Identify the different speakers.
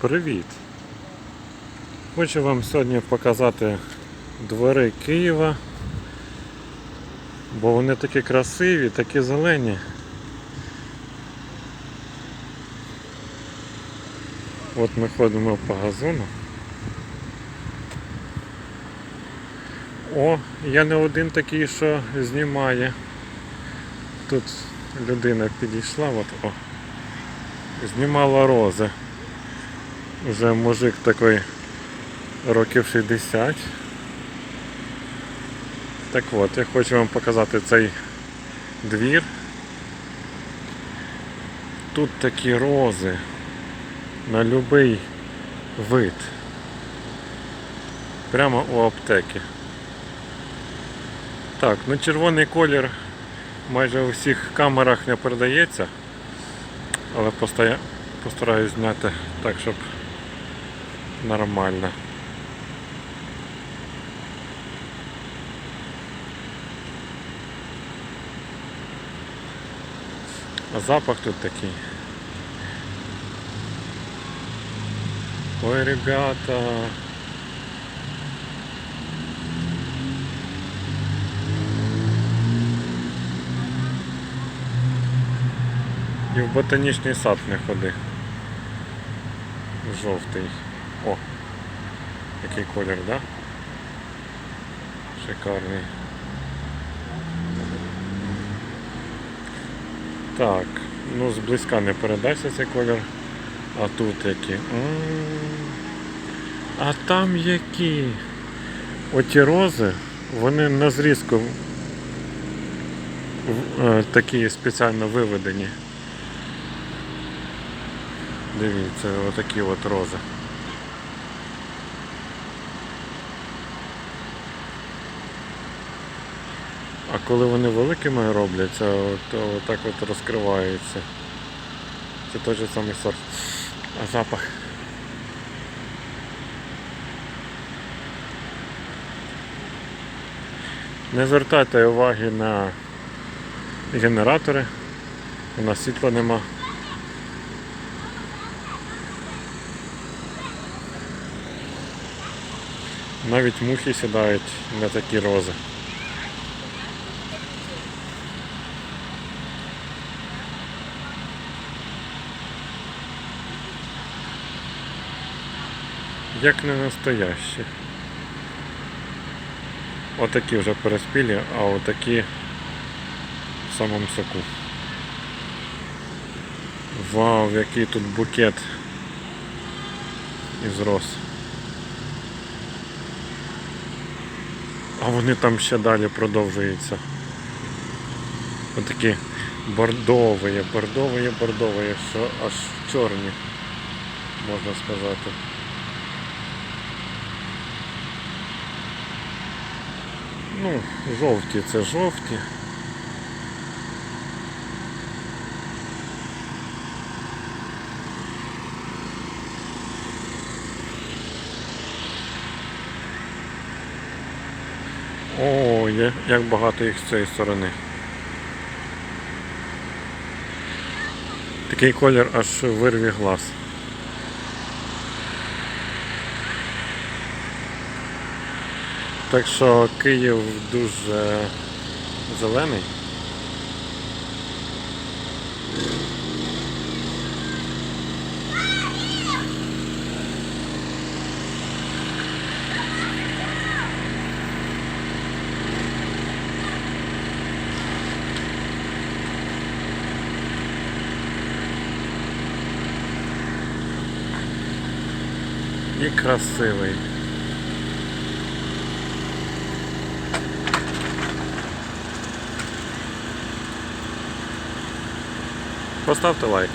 Speaker 1: Привіт! Хочу вам сьогодні показати двори Києва, бо вони такі красиві, такі зелені. От ми ходимо по газону. О, я не один такий, що знімає. Тут людина підійшла, от о. Знімала рози. Уже мужик такий років 60. Так от, я хочу вам показати цей двір. Тут такі рози на будь-який вид. Прямо у аптеки. Так, ну червоний колір майже у всіх камерах не передається, але постараюсь зняти так, щоб нормально. А запах тут такий. Ой, ребята. І в ботанічний сад не ходи. Жовтий. О! Який колір, да? Шикарний. Так, ну зблизька не передасться цей колір. А тут які. А там які. Оті рози, вони на зрізку е, такі спеціально виведені. Дивіться, отакі от рози. А коли вони великими робляться, то отак от розкриваються. Це той же самий сорт. А запах. Не звертайте уваги на генератори. У нас світла нема. Навіть мухи сідають на такі рози. Як не настоящі. Отакі вже переспілі, а отакі в самому соку. Вау, який тут букет із роз. А вони там ще далі продовжуються. Отакі бордові, бордові, що аж чорні, можна сказати. Ну, жовті це жовті. О, є, як багато їх з цієї сторони. Такий колір аж вирві глаз. Так що Київ дуже зелений. І красивий. Поставте лайк.